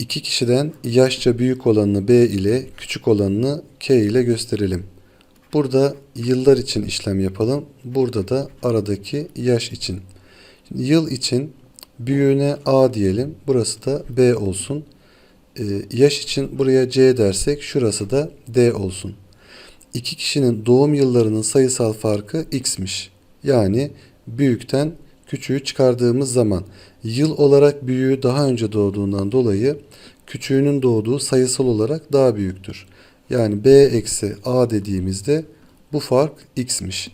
İki kişiden yaşça büyük olanını B ile küçük olanını K ile gösterelim. Burada yıllar için işlem yapalım. Burada da aradaki yaş için. Yıl için büyüğüne A diyelim. Burası da B olsun. Ee, yaş için buraya C dersek şurası da D olsun. İki kişinin doğum yıllarının sayısal farkı x'miş. Yani büyükten küçüğü çıkardığımız zaman yıl olarak büyüğü daha önce doğduğundan dolayı küçüğünün doğduğu sayısal olarak daha büyüktür. Yani b eksi a dediğimizde bu fark x'miş.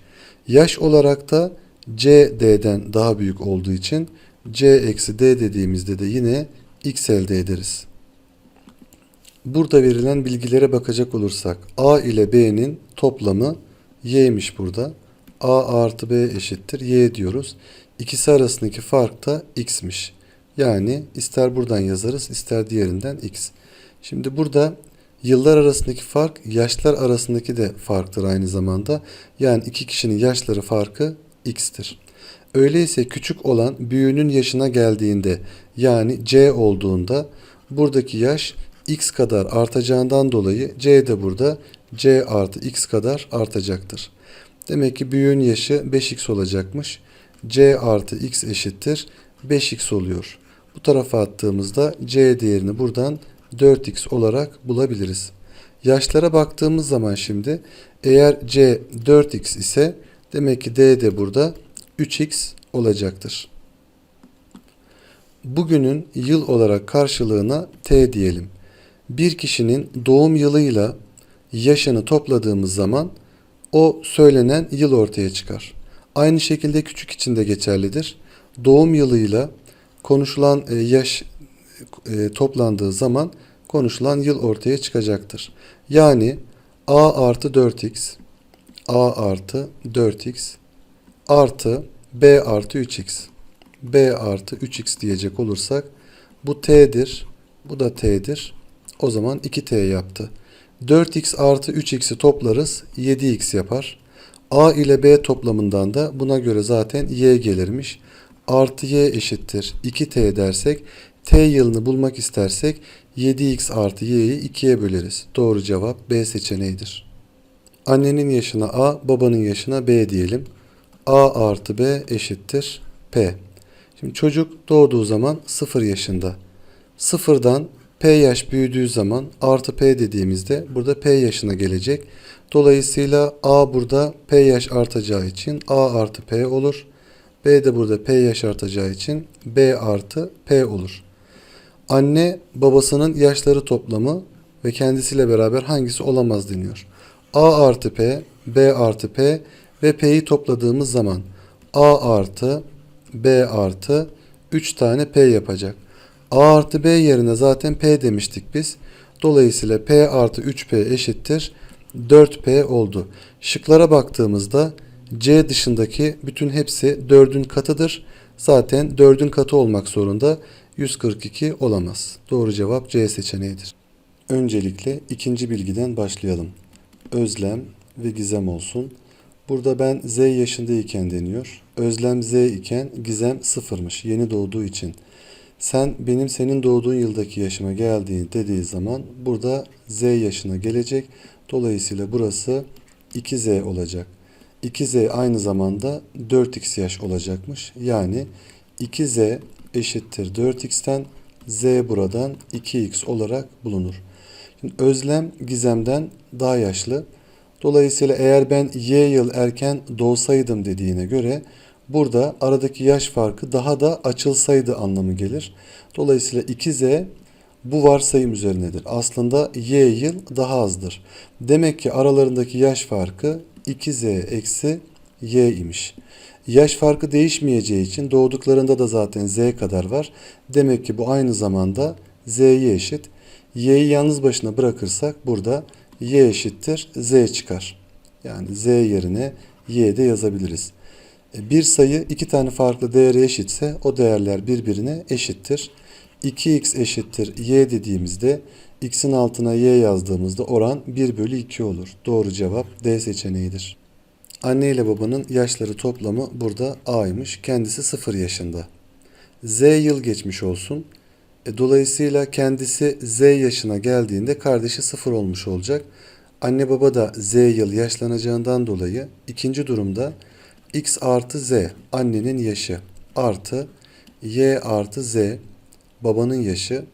Yaş olarak da c d'den daha büyük olduğu için c eksi d dediğimizde de yine x elde ederiz. Burada verilen bilgilere bakacak olursak a ile b'nin toplamı y'miş burada. A artı b eşittir y diyoruz. İkisi arasındaki fark da x'miş. Yani ister buradan yazarız ister diğerinden x. Şimdi burada yıllar arasındaki fark yaşlar arasındaki de farktır aynı zamanda. Yani iki kişinin yaşları farkı x'tir. Öyleyse küçük olan büyüğünün yaşına geldiğinde yani c olduğunda buradaki yaş x kadar artacağından dolayı c de burada c artı x kadar artacaktır. Demek ki büyüğün yaşı 5x olacakmış. c artı x eşittir 5x oluyor. Bu tarafa attığımızda c değerini buradan 4x olarak bulabiliriz. Yaşlara baktığımız zaman şimdi eğer c 4x ise demek ki d de burada 3x olacaktır. Bugünün yıl olarak karşılığına t diyelim. Bir kişinin doğum yılıyla yaşını topladığımız zaman o söylenen yıl ortaya çıkar. Aynı şekilde küçük için de geçerlidir. Doğum yılıyla konuşulan e, yaş e, toplandığı zaman konuşulan yıl ortaya çıkacaktır. Yani a artı 4x a artı 4x artı b artı 3x b artı 3x diyecek olursak bu t'dir bu da t'dir o zaman 2t yaptı. 4x artı 3x'i toplarız 7x yapar. A ile B toplamından da buna göre zaten y gelirmiş. Artı y eşittir 2t dersek t yılını bulmak istersek 7x artı y'yi 2'ye böleriz. Doğru cevap B seçeneğidir. Annenin yaşına A, babanın yaşına B diyelim. A artı B eşittir P. Şimdi çocuk doğduğu zaman 0 yaşında. Sıfırdan P yaş büyüdüğü zaman artı P dediğimizde burada P yaşına gelecek. Dolayısıyla A burada P yaş artacağı için A artı P olur. B de burada P yaş artacağı için B artı P olur. Anne babasının yaşları toplamı ve kendisiyle beraber hangisi olamaz deniyor. A artı P, B artı P ve P'yi topladığımız zaman A artı B artı 3 tane P yapacak. A artı B yerine zaten P demiştik biz. Dolayısıyla P artı 3P eşittir 4P oldu. Şıklara baktığımızda C dışındaki bütün hepsi 4'ün katıdır. Zaten 4'ün katı olmak zorunda 142 olamaz. Doğru cevap C seçeneğidir. Öncelikle ikinci bilgiden başlayalım. Özlem ve gizem olsun. Burada ben Z yaşındayken deniyor. Özlem Z iken gizem sıfırmış yeni doğduğu için. Sen benim senin doğduğun yıldaki yaşıma geldiğin dediği zaman burada Z yaşına gelecek. Dolayısıyla burası 2Z olacak. 2Z aynı zamanda 4x yaş olacakmış. Yani 2Z eşittir 4x'ten Z buradan 2x olarak bulunur. Şimdi özlem gizemden daha yaşlı. Dolayısıyla eğer ben y yıl erken doğsaydım dediğine göre burada aradaki yaş farkı daha da açılsaydı anlamı gelir. Dolayısıyla 2z bu varsayım üzerinedir. Aslında y yıl daha azdır. Demek ki aralarındaki yaş farkı 2z eksi y imiş. Yaş farkı değişmeyeceği için doğduklarında da zaten z kadar var. Demek ki bu aynı zamanda z'ye eşit. y'yi yalnız başına bırakırsak burada y eşittir z çıkar. Yani z yerine y de yazabiliriz. E, bir sayı iki tane farklı değere eşitse o değerler birbirine eşittir. 2x eşittir y dediğimizde x'in altına y yazdığımızda oran 1 bölü 2 olur. Doğru cevap D seçeneğidir. Anne ile babanın yaşları toplamı burada A'ymış. Kendisi 0 yaşında. Z yıl geçmiş olsun. E, dolayısıyla kendisi Z yaşına geldiğinde kardeşi 0 olmuş olacak. Anne baba da Z yıl yaşlanacağından dolayı ikinci durumda X artı Z annenin yaşı artı Y artı Z babanın yaşı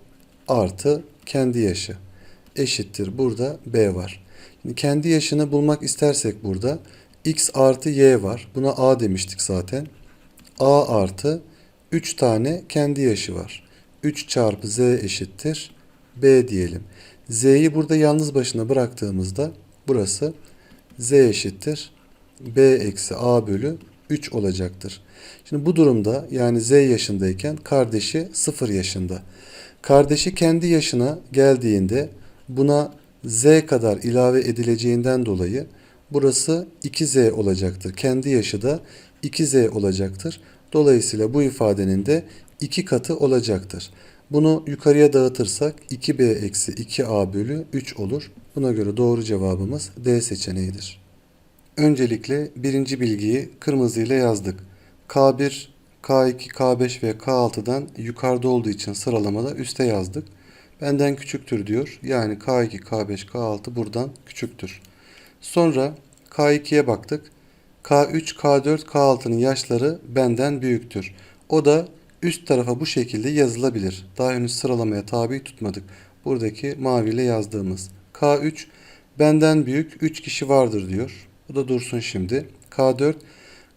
artı kendi yaşı eşittir. Burada B var. Şimdi kendi yaşını bulmak istersek burada X artı Y var. Buna A demiştik zaten. A artı 3 tane kendi yaşı var. 3 çarpı Z eşittir. B diyelim. Z'yi burada yalnız başına bıraktığımızda burası Z eşittir. B eksi A bölü 3 olacaktır. Şimdi bu durumda yani Z yaşındayken kardeşi 0 yaşında. Kardeşi kendi yaşına geldiğinde buna Z kadar ilave edileceğinden dolayı burası 2Z olacaktır. Kendi yaşı da 2Z olacaktır. Dolayısıyla bu ifadenin de 2 katı olacaktır. Bunu yukarıya dağıtırsak 2b eksi 2a bölü 3 olur. Buna göre doğru cevabımız D seçeneğidir. Öncelikle birinci bilgiyi kırmızıyla yazdık. K1, K2, K5 ve K6'dan yukarıda olduğu için sıralamada üste yazdık. Benden küçüktür diyor. Yani K2, K5, K6 buradan küçüktür. Sonra K2'ye baktık. K3, K4, K6'nın yaşları benden büyüktür. O da üst tarafa bu şekilde yazılabilir. Daha henüz sıralamaya tabi tutmadık. Buradaki maviyle yazdığımız. K3 benden büyük 3 kişi vardır diyor. Bu da dursun şimdi. K4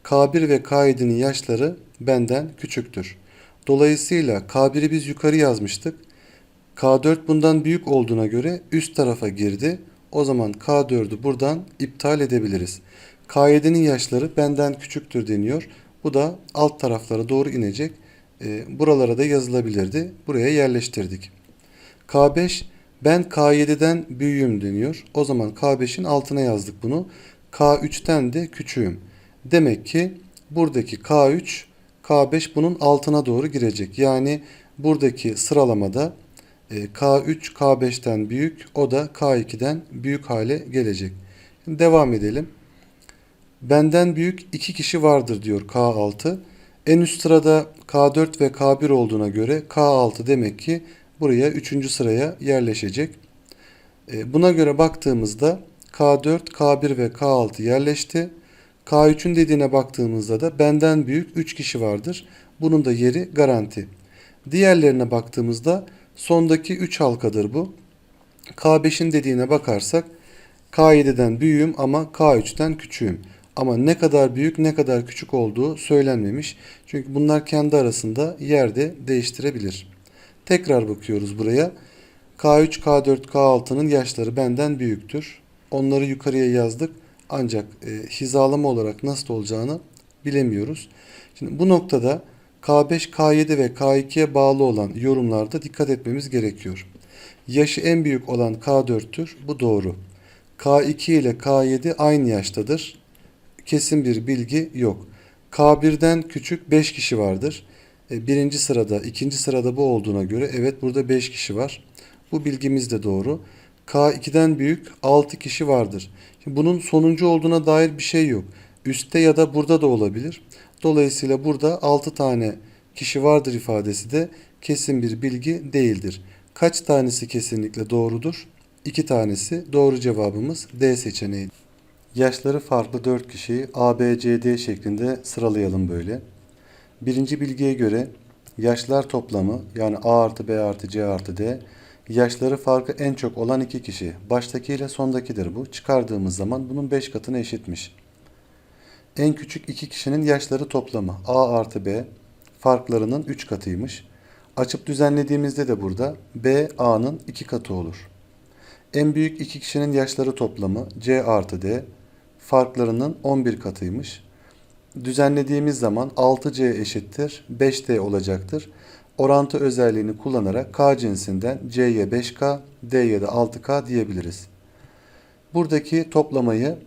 K1 ve K7'nin yaşları benden küçüktür. Dolayısıyla K1'i biz yukarı yazmıştık. K4 bundan büyük olduğuna göre üst tarafa girdi. O zaman K4'ü buradan iptal edebiliriz. K7'nin yaşları benden küçüktür deniyor. Bu da alt taraflara doğru inecek. E, buralara da yazılabilirdi. Buraya yerleştirdik. K5 ben K7'den büyüğüm deniyor. O zaman K5'in altına yazdık bunu. K3'ten de küçüğüm. Demek ki buradaki K3 K5 bunun altına doğru girecek. Yani buradaki sıralamada e, K3 K5'ten büyük o da K2'den büyük hale gelecek. Şimdi devam edelim. Benden büyük iki kişi vardır diyor K6. En üst sırada K4 ve K1 olduğuna göre K6 demek ki buraya 3. sıraya yerleşecek. E, Buna göre baktığımızda K4, K1 ve K6 yerleşti. K3'ün dediğine baktığımızda da benden büyük 3 kişi vardır. Bunun da yeri garanti. Diğerlerine baktığımızda sondaki 3 halkadır bu. K5'in dediğine bakarsak K7'den büyüğüm ama K3'ten küçüğüm. Ama ne kadar büyük ne kadar küçük olduğu söylenmemiş. Çünkü bunlar kendi arasında yerde değiştirebilir. Tekrar bakıyoruz buraya. K3, K4, K6'nın yaşları benden büyüktür. Onları yukarıya yazdık. Ancak e, hizalama olarak nasıl olacağını bilemiyoruz. Şimdi bu noktada K5, K7 ve K2'ye bağlı olan yorumlarda dikkat etmemiz gerekiyor. Yaşı en büyük olan K4'tür. Bu doğru. K2 ile K7 aynı yaştadır. Kesin bir bilgi yok. K1'den küçük 5 kişi vardır. E, Birinci sırada, ikinci sırada bu olduğuna göre evet burada 5 kişi var. Bu bilgimiz de doğru. K2'den büyük 6 kişi vardır. Şimdi bunun sonuncu olduğuna dair bir şey yok. Üstte ya da burada da olabilir. Dolayısıyla burada 6 tane kişi vardır ifadesi de kesin bir bilgi değildir. Kaç tanesi kesinlikle doğrudur? 2 tanesi doğru cevabımız D seçeneği. Yaşları farklı 4 kişiyi A, B, C, D şeklinde sıralayalım böyle. Birinci bilgiye göre yaşlar toplamı yani A artı B artı C artı D yaşları farkı en çok olan iki kişi. Baştaki ile sondakidir bu. Çıkardığımız zaman bunun 5 katına eşitmiş. En küçük iki kişinin yaşları toplamı A artı B farklarının 3 katıymış. Açıp düzenlediğimizde de burada B A'nın 2 katı olur. En büyük iki kişinin yaşları toplamı C artı D farklarının 11 katıymış. Düzenlediğimiz zaman 6C eşittir 5D olacaktır. Orantı özelliğini kullanarak K cinsinden C'ye 5K, D'ye de 6K diyebiliriz. Buradaki toplamayı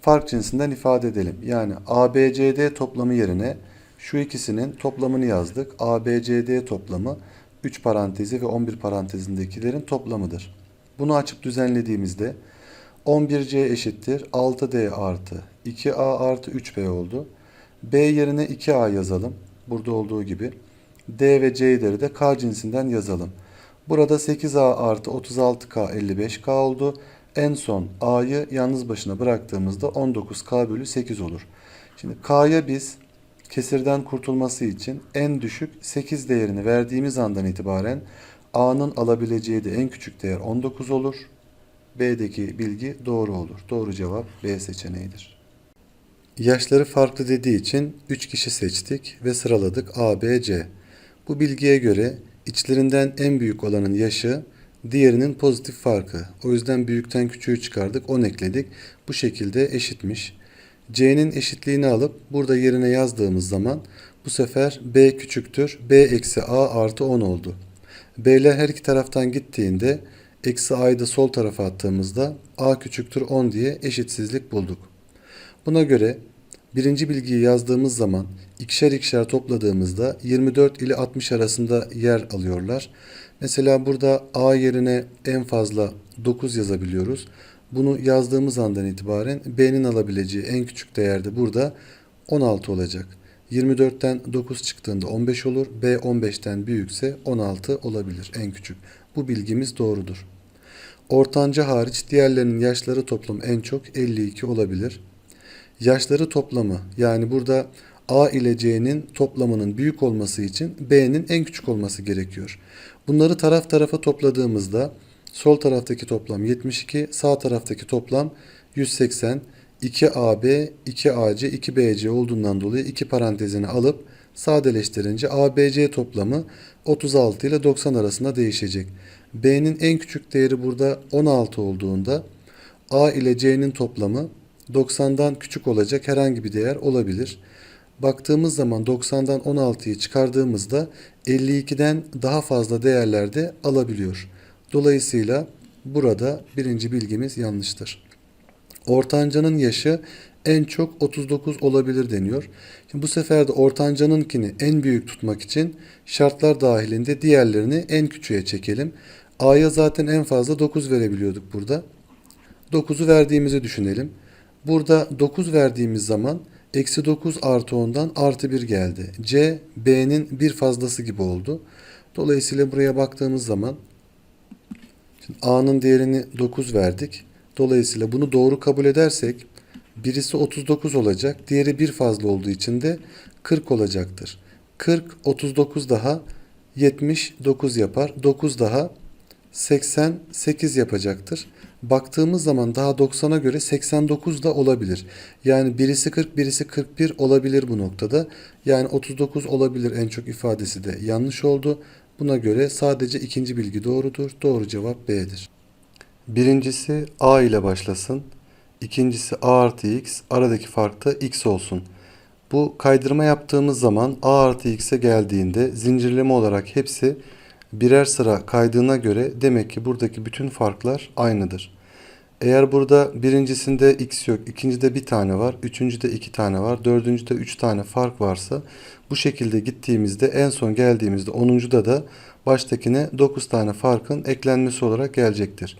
fark cinsinden ifade edelim. Yani ABCD toplamı yerine şu ikisinin toplamını yazdık. ABCD toplamı 3 parantezi ve 11 parantezindekilerin toplamıdır. Bunu açıp düzenlediğimizde 11C eşittir 6D artı 2A artı 3B oldu. B yerine 2A yazalım. Burada olduğu gibi. D ve C'leri de K cinsinden yazalım. Burada 8A artı 36K 55K oldu. En son A'yı yalnız başına bıraktığımızda 19K bölü 8 olur. Şimdi K'ya biz kesirden kurtulması için en düşük 8 değerini verdiğimiz andan itibaren A'nın alabileceği de en küçük değer 19 olur. B'deki bilgi doğru olur. Doğru cevap B seçeneğidir. Yaşları farklı dediği için 3 kişi seçtik ve sıraladık A, B, C. Bu bilgiye göre içlerinden en büyük olanın yaşı diğerinin pozitif farkı. O yüzden büyükten küçüğü çıkardık, 10 ekledik. Bu şekilde eşitmiş. C'nin eşitliğini alıp burada yerine yazdığımız zaman bu sefer B küçüktür. B eksi A artı 10 oldu. B'ler her iki taraftan gittiğinde eksi A'yı da sol tarafa attığımızda A küçüktür 10 diye eşitsizlik bulduk. Buna göre birinci bilgiyi yazdığımız zaman ikişer ikişer topladığımızda 24 ile 60 arasında yer alıyorlar. Mesela burada A yerine en fazla 9 yazabiliyoruz. Bunu yazdığımız andan itibaren B'nin alabileceği en küçük değer de burada 16 olacak. 24'ten 9 çıktığında 15 olur. B 15'ten büyükse 16 olabilir en küçük. Bu bilgimiz doğrudur. Ortanca hariç diğerlerinin yaşları toplam en çok 52 olabilir. Yaşları toplamı yani burada A ile C'nin toplamının büyük olması için B'nin en küçük olması gerekiyor. Bunları taraf tarafa topladığımızda sol taraftaki toplam 72, sağ taraftaki toplam 180. 2AB, 2AC, 2BC olduğundan dolayı iki parantezini alıp sadeleştirince ABC toplamı 36 ile 90 arasında değişecek. B'nin en küçük değeri burada 16 olduğunda A ile C'nin toplamı 90'dan küçük olacak herhangi bir değer olabilir. Baktığımız zaman 90'dan 16'yı çıkardığımızda 52'den daha fazla değerler de alabiliyor. Dolayısıyla burada birinci bilgimiz yanlıştır. Ortancanın yaşı en çok 39 olabilir deniyor. Şimdi bu sefer de ortancanınkini en büyük tutmak için şartlar dahilinde diğerlerini en küçüğe çekelim. A'ya zaten en fazla 9 verebiliyorduk burada. 9'u verdiğimizi düşünelim. Burada 9 verdiğimiz zaman eksi 9 artı 10'dan artı 1 geldi. C, B'nin bir fazlası gibi oldu. Dolayısıyla buraya baktığımız zaman A'nın değerini 9 verdik. Dolayısıyla bunu doğru kabul edersek birisi 39 olacak. Diğeri bir fazla olduğu için de 40 olacaktır. 40, 39 daha 79 yapar. 9 daha 88 yapacaktır. Baktığımız zaman daha 90'a göre 89 da olabilir. Yani birisi 40, birisi 41 olabilir bu noktada. Yani 39 olabilir en çok ifadesi de yanlış oldu. Buna göre sadece ikinci bilgi doğrudur. Doğru cevap B'dir. Birincisi A ile başlasın. İkincisi A artı X. Aradaki fark da X olsun. Bu kaydırma yaptığımız zaman A artı X'e geldiğinde zincirleme olarak hepsi birer sıra kaydığına göre demek ki buradaki bütün farklar aynıdır. Eğer burada birincisinde x yok, ikincide bir tane var, üçüncüde iki tane var, dördüncüde üç tane fark varsa bu şekilde gittiğimizde en son geldiğimizde onuncuda da baştakine dokuz tane farkın eklenmesi olarak gelecektir.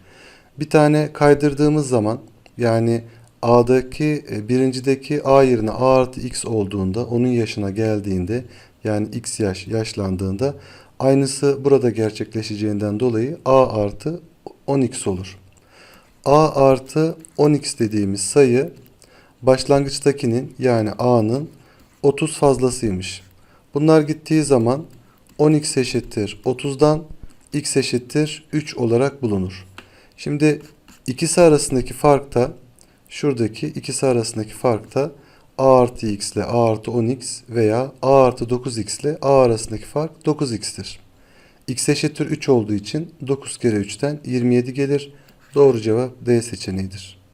Bir tane kaydırdığımız zaman yani A'daki e, birincideki A yerine A artı X olduğunda onun yaşına geldiğinde yani X yaş yaşlandığında aynısı burada gerçekleşeceğinden dolayı A artı 10X olur. A artı 10X dediğimiz sayı başlangıçtakinin yani A'nın 30 fazlasıymış. Bunlar gittiği zaman 10x eşittir 30'dan x eşittir 3 olarak bulunur. Şimdi ikisi arasındaki fark da şuradaki ikisi arasındaki fark da a artı x ile a artı 10x veya a artı 9x ile a arasındaki fark 9x'tir. x eşittir 3 olduğu için 9 kere 3'ten 27 gelir. Doğru cevap D seçeneğidir.